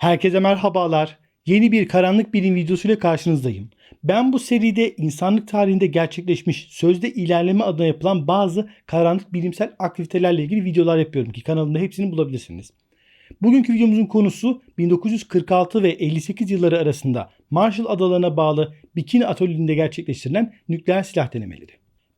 Herkese merhabalar. Yeni bir karanlık bilim videosuyla karşınızdayım. Ben bu seride insanlık tarihinde gerçekleşmiş sözde ilerleme adına yapılan bazı karanlık bilimsel aktivitelerle ilgili videolar yapıyorum ki kanalımda hepsini bulabilirsiniz. Bugünkü videomuzun konusu 1946 ve 58 yılları arasında Marshall Adalarına bağlı Bikini Atölye'nde gerçekleştirilen nükleer silah denemeleri.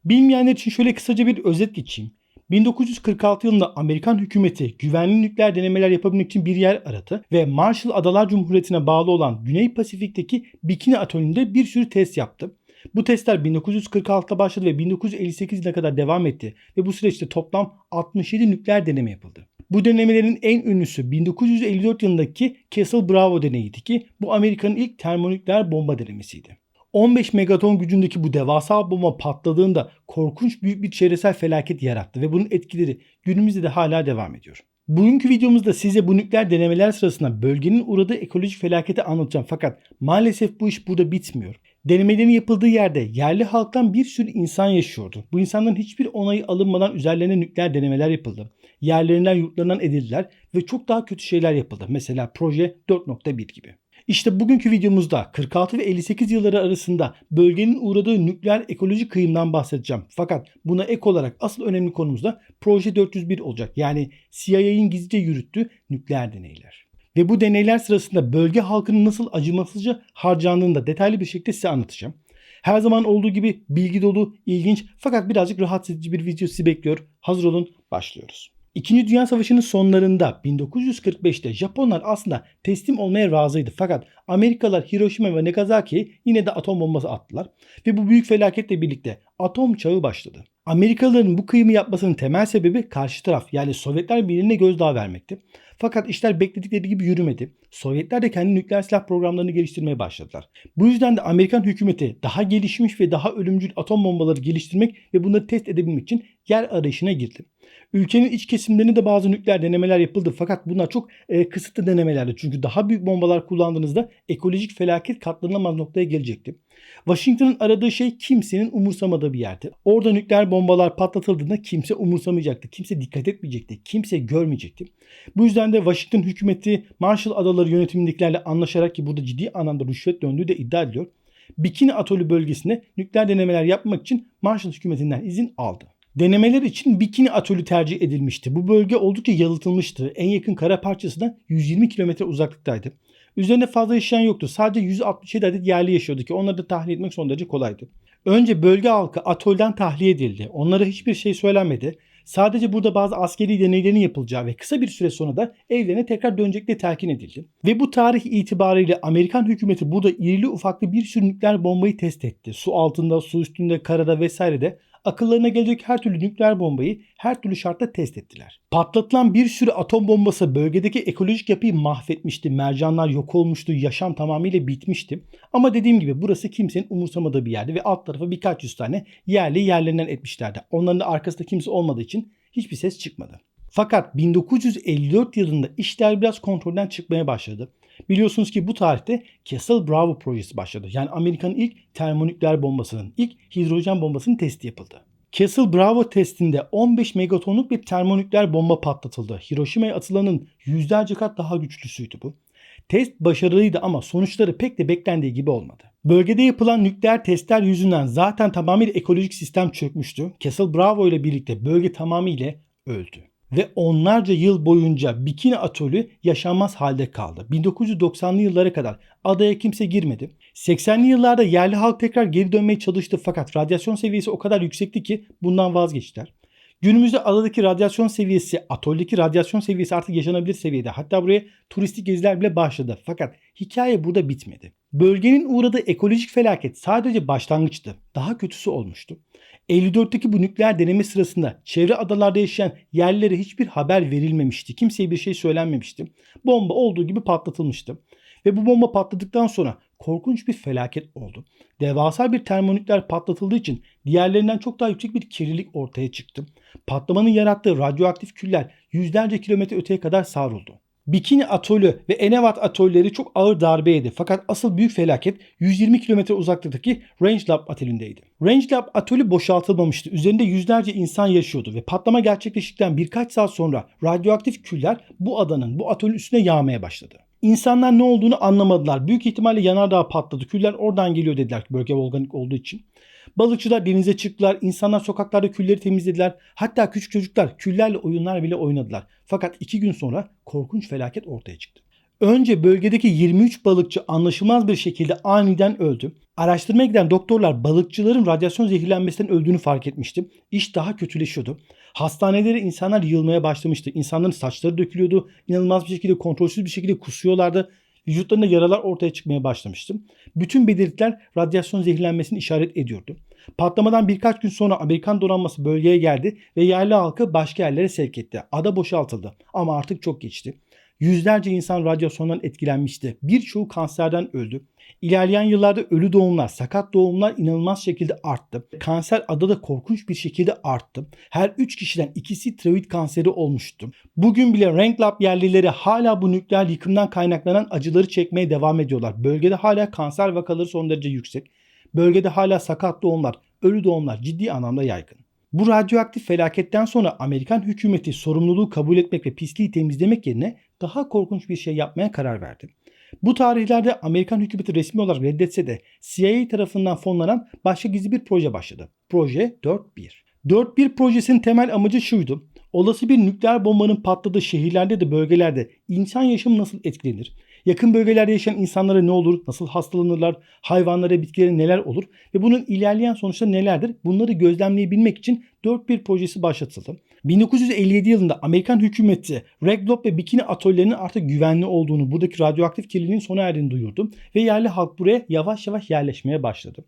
Bilmeyenler için şöyle kısaca bir özet geçeyim. 1946 yılında Amerikan hükümeti güvenli nükleer denemeler yapabilmek için bir yer aradı ve Marshall Adalar Cumhuriyeti'ne bağlı olan Güney Pasifik'teki Bikini Atölü'nde bir sürü test yaptı. Bu testler 1946'da başladı ve 1958 yılına kadar devam etti ve bu süreçte toplam 67 nükleer deneme yapıldı. Bu denemelerin en ünlüsü 1954 yılındaki Castle Bravo deneyiydi ki bu Amerika'nın ilk termonükleer bomba denemesiydi. 15 megaton gücündeki bu devasa bomba patladığında korkunç büyük bir çevresel felaket yarattı ve bunun etkileri günümüzde de hala devam ediyor. Bugünkü videomuzda size bu nükleer denemeler sırasında bölgenin uğradığı ekolojik felaketi anlatacağım fakat maalesef bu iş burada bitmiyor. Denemelerin yapıldığı yerde yerli halktan bir sürü insan yaşıyordu. Bu insanların hiçbir onayı alınmadan üzerlerine nükleer denemeler yapıldı. Yerlerinden yurtlarından edildiler ve çok daha kötü şeyler yapıldı. Mesela proje 4.1 gibi. İşte bugünkü videomuzda 46 ve 58 yılları arasında bölgenin uğradığı nükleer ekolojik kıyımdan bahsedeceğim. Fakat buna ek olarak asıl önemli konumuz da Proje 401 olacak. Yani CIA'nin gizlice yürüttüğü nükleer deneyler. Ve bu deneyler sırasında bölge halkının nasıl acımasızca harcandığını da detaylı bir şekilde size anlatacağım. Her zaman olduğu gibi bilgi dolu, ilginç fakat birazcık rahatsız edici bir video sizi bekliyor. Hazır olun, başlıyoruz. İkinci Dünya Savaşı'nın sonlarında 1945'te Japonlar aslında teslim olmaya razıydı. Fakat Amerikalılar Hiroşima ve Nagasaki'ye yine de atom bombası attılar. Ve bu büyük felaketle birlikte atom çağı başladı. Amerikalıların bu kıyımı yapmasının temel sebebi karşı taraf yani Sovyetler Birliği'ne gözdağı vermekti. Fakat işler bekledikleri gibi yürümedi. Sovyetler de kendi nükleer silah programlarını geliştirmeye başladılar. Bu yüzden de Amerikan hükümeti daha gelişmiş ve daha ölümcül atom bombaları geliştirmek ve bunları test edebilmek için yer arayışına girdi. Ülkenin iç kesimlerinde de bazı nükleer denemeler yapıldı fakat bunlar çok e, kısıtlı denemelerdi. Çünkü daha büyük bombalar kullandığınızda ekolojik felaket katlanılamaz noktaya gelecekti. Washington'ın aradığı şey kimsenin umursamadığı bir yerdi. Orada nükleer bombalar patlatıldığında kimse umursamayacaktı. Kimse dikkat etmeyecekti. Kimse görmeyecekti. Bu yüzden de Washington hükümeti Marshall Adaları yönetimindekilerle anlaşarak ki burada ciddi anlamda rüşvet döndüğü de iddia ediliyor. Bikini Atolü bölgesinde nükleer denemeler yapmak için Marshall hükümetinden izin aldı. Denemeler için Bikini Atölü tercih edilmişti. Bu bölge oldukça yalıtılmıştı. En yakın kara parçası da 120 kilometre uzaklıktaydı. Üzerinde fazla yaşayan yoktu. Sadece 167 adet yerli yaşıyordu ki onları da tahliye etmek son derece kolaydı. Önce bölge halkı atölden tahliye edildi. Onlara hiçbir şey söylenmedi. Sadece burada bazı askeri deneylerin yapılacağı ve kısa bir süre sonra da evlerine tekrar dönecekleri telkin edildi. Ve bu tarih itibariyle Amerikan hükümeti burada irili ufaklı bir sürü nükleer bombayı test etti. Su altında, su üstünde, karada vesairede akıllarına gelecek her türlü nükleer bombayı her türlü şartta test ettiler. Patlatılan bir sürü atom bombası bölgedeki ekolojik yapıyı mahvetmişti. Mercanlar yok olmuştu. Yaşam tamamıyla bitmişti. Ama dediğim gibi burası kimsenin umursamadığı bir yerdi ve alt tarafa birkaç yüz tane yerli yerlerinden etmişlerdi. Onların da arkasında kimse olmadığı için hiçbir ses çıkmadı. Fakat 1954 yılında işler biraz kontrolden çıkmaya başladı. Biliyorsunuz ki bu tarihte Castle Bravo projesi başladı. Yani Amerika'nın ilk termonükleer bombasının, ilk hidrojen bombasının testi yapıldı. Castle Bravo testinde 15 megatonluk bir termonükleer bomba patlatıldı. Hiroşima'ya atılanın yüzlerce kat daha güçlüsüydü bu. Test başarılıydı ama sonuçları pek de beklendiği gibi olmadı. Bölgede yapılan nükleer testler yüzünden zaten tamamıyla ekolojik sistem çökmüştü. Castle Bravo ile birlikte bölge tamamıyla öldü ve onlarca yıl boyunca Bikini Atölü yaşanmaz halde kaldı. 1990'lı yıllara kadar adaya kimse girmedi. 80'li yıllarda yerli halk tekrar geri dönmeye çalıştı fakat radyasyon seviyesi o kadar yüksekti ki bundan vazgeçtiler. Günümüzde adadaki radyasyon seviyesi, atoldeki radyasyon seviyesi artık yaşanabilir seviyede. Hatta buraya turistik geziler bile başladı. Fakat hikaye burada bitmedi. Bölgenin uğradığı ekolojik felaket sadece başlangıçtı. Daha kötüsü olmuştu. 54'teki bu nükleer deneme sırasında çevre adalarda yaşayan yerlilere hiçbir haber verilmemişti. Kimseye bir şey söylenmemişti. Bomba olduğu gibi patlatılmıştı. Ve bu bomba patladıktan sonra korkunç bir felaket oldu. Devasa bir termonükleer patlatıldığı için diğerlerinden çok daha yüksek bir kirlilik ortaya çıktı. Patlamanın yarattığı radyoaktif küller yüzlerce kilometre öteye kadar savruldu. Bikini Atölü ve Enevat atölleri çok ağır darbe yedi. Fakat asıl büyük felaket 120 kilometre uzaklıktaki Range Lab atölündeydi. Range Lab atölü boşaltılmamıştı. Üzerinde yüzlerce insan yaşıyordu ve patlama gerçekleştikten birkaç saat sonra radyoaktif küller bu adanın, bu atölün üstüne yağmaya başladı. İnsanlar ne olduğunu anlamadılar. Büyük ihtimalle yanardağ patladı. Küller oradan geliyor dediler bölge volkanik olduğu için. Balıkçılar denize çıktılar. İnsanlar sokaklarda külleri temizlediler. Hatta küçük çocuklar küllerle oyunlar bile oynadılar. Fakat iki gün sonra korkunç felaket ortaya çıktı. Önce bölgedeki 23 balıkçı anlaşılmaz bir şekilde aniden öldü. Araştırmaya giden doktorlar balıkçıların radyasyon zehirlenmesinden öldüğünü fark etmişti. İş daha kötüleşiyordu. Hastanelere insanlar yığılmaya başlamıştı. İnsanların saçları dökülüyordu. İnanılmaz bir şekilde kontrolsüz bir şekilde kusuyorlardı. Vücutlarında yaralar ortaya çıkmaya başlamıştı. Bütün belirtiler radyasyon zehirlenmesini işaret ediyordu. Patlamadan birkaç gün sonra Amerikan donanması bölgeye geldi ve yerli halkı başka yerlere sevk etti. Ada boşaltıldı ama artık çok geçti. Yüzlerce insan radyasyondan etkilenmişti. Birçoğu kanserden öldü. İlerleyen yıllarda ölü doğumlar, sakat doğumlar inanılmaz şekilde arttı. Kanser adada korkunç bir şekilde arttı. Her 3 kişiden ikisi tiroid kanseri olmuştu. Bugün bile Renklab yerlileri hala bu nükleer yıkımdan kaynaklanan acıları çekmeye devam ediyorlar. Bölgede hala kanser vakaları son derece yüksek. Bölgede hala sakat doğumlar, ölü doğumlar ciddi anlamda yaygın. Bu radyoaktif felaketten sonra Amerikan hükümeti sorumluluğu kabul etmek ve pisliği temizlemek yerine daha korkunç bir şey yapmaya karar verdi. Bu tarihlerde Amerikan hükümeti resmi olarak reddetse de CIA tarafından fonlanan başka gizli bir proje başladı. Proje 4.1. 4.1 projesinin temel amacı şuydu. Olası bir nükleer bombanın patladığı şehirlerde de bölgelerde insan yaşamı nasıl etkilenir? Yakın bölgelerde yaşayan insanlara ne olur? Nasıl hastalanırlar? Hayvanlara, bitkilere neler olur? Ve bunun ilerleyen sonuçları nelerdir? Bunları gözlemleyebilmek için 4.1 projesi başlatıldı. 1957 yılında Amerikan hükümeti Red Globe ve Bikini atölyelerinin artık güvenli olduğunu, buradaki radyoaktif kirliliğin sona erdiğini duyurdu ve yerli halk buraya yavaş yavaş yerleşmeye başladı.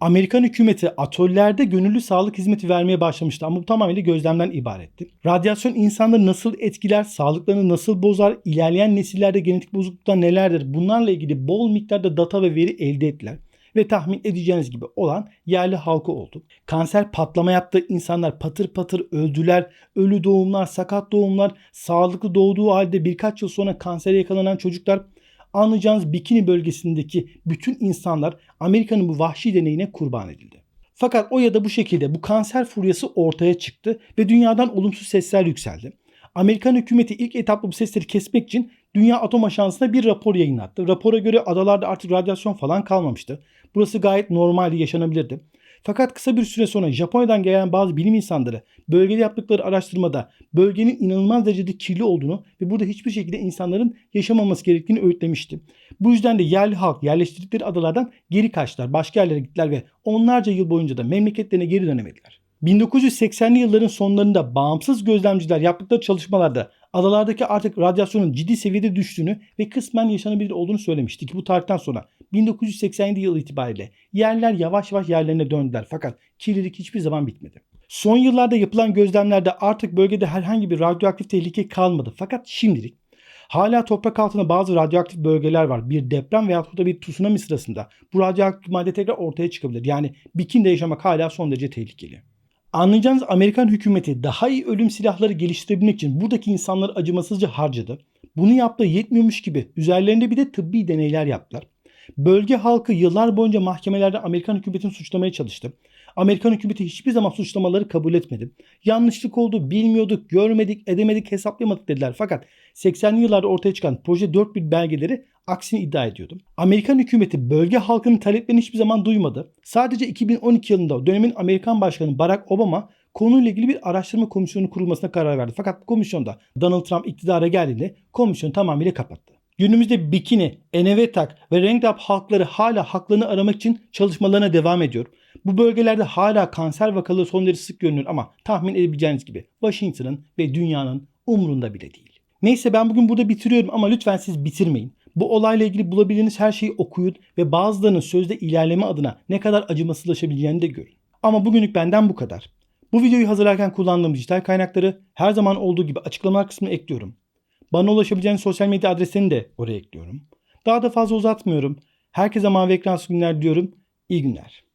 Amerikan hükümeti atölyelerde gönüllü sağlık hizmeti vermeye başlamıştı ama bu tamamıyla gözlemden ibaretti. Radyasyon insanları nasıl etkiler, sağlıklarını nasıl bozar, ilerleyen nesillerde genetik bozukluklar nelerdir bunlarla ilgili bol miktarda data ve veri elde ettiler ve tahmin edeceğiniz gibi olan yerli halkı oldu. Kanser patlama yaptı, insanlar patır patır öldüler, ölü doğumlar, sakat doğumlar, sağlıklı doğduğu halde birkaç yıl sonra kansere yakalanan çocuklar anlayacağınız Bikini bölgesindeki bütün insanlar Amerika'nın bu vahşi deneyine kurban edildi. Fakat o ya da bu şekilde bu kanser furyası ortaya çıktı ve dünyadan olumsuz sesler yükseldi. Amerikan hükümeti ilk etapta bu sesleri kesmek için Dünya Atom Ajansı'na bir rapor yayınlattı. Rapora göre adalarda artık radyasyon falan kalmamıştı. Burası gayet normaldi, yaşanabilirdi. Fakat kısa bir süre sonra Japonya'dan gelen bazı bilim insanları bölgede yaptıkları araştırmada bölgenin inanılmaz derecede kirli olduğunu ve burada hiçbir şekilde insanların yaşamaması gerektiğini öğütlemişti. Bu yüzden de yerli halk yerleştirdikleri adalardan geri kaçtılar, başka yerlere gittiler ve onlarca yıl boyunca da memleketlerine geri dönemediler. 1980'li yılların sonlarında bağımsız gözlemciler yaptıkları çalışmalarda adalardaki artık radyasyonun ciddi seviyede düştüğünü ve kısmen yaşanabilir olduğunu söylemişti ki bu tarihten sonra 1987 yıl itibariyle yerler yavaş yavaş yerlerine döndüler fakat kirlilik hiçbir zaman bitmedi. Son yıllarda yapılan gözlemlerde artık bölgede herhangi bir radyoaktif tehlike kalmadı fakat şimdilik Hala toprak altında bazı radyoaktif bölgeler var. Bir deprem veya da bir tsunami sırasında bu radyoaktif madde tekrar ortaya çıkabilir. Yani bikinde yaşamak hala son derece tehlikeli. Anlayacağınız Amerikan hükümeti daha iyi ölüm silahları geliştirebilmek için buradaki insanları acımasızca harcadı. Bunu yaptığı yetmiyormuş gibi üzerlerinde bir de tıbbi deneyler yaptılar. Bölge halkı yıllar boyunca mahkemelerde Amerikan hükümetini suçlamaya çalıştı. Amerikan hükümeti hiçbir zaman suçlamaları kabul etmedi. Yanlışlık oldu, bilmiyorduk, görmedik, edemedik, hesaplayamadık dediler. Fakat 80'li yıllarda ortaya çıkan Proje 41 belgeleri aksini iddia ediyordu. Amerikan hükümeti bölge halkının taleplerini hiçbir zaman duymadı. Sadece 2012 yılında dönemin Amerikan Başkanı Barack Obama konuyla ilgili bir araştırma komisyonu kurulmasına karar verdi. Fakat komisyonda Donald Trump iktidara geldiğinde komisyon tamamıyla kapattı. Günümüzde Bikini, Enevetak ve Renglap halkları hala haklarını aramak için çalışmalarına devam ediyor. Bu bölgelerde hala kanser vakaları son derece sık görünür ama tahmin edebileceğiniz gibi Washington'ın ve dünyanın umrunda bile değil. Neyse ben bugün burada bitiriyorum ama lütfen siz bitirmeyin. Bu olayla ilgili bulabildiğiniz her şeyi okuyun ve bazılarının sözde ilerleme adına ne kadar acımasızlaşabileceğini de görün. Ama bugünlük benden bu kadar. Bu videoyu hazırlarken kullandığım dijital kaynakları her zaman olduğu gibi açıklamalar kısmına ekliyorum. Bana ulaşabileceğiniz sosyal medya adreslerini de oraya ekliyorum. Daha da fazla uzatmıyorum. Herkese mavi ekran günler diyorum. İyi günler.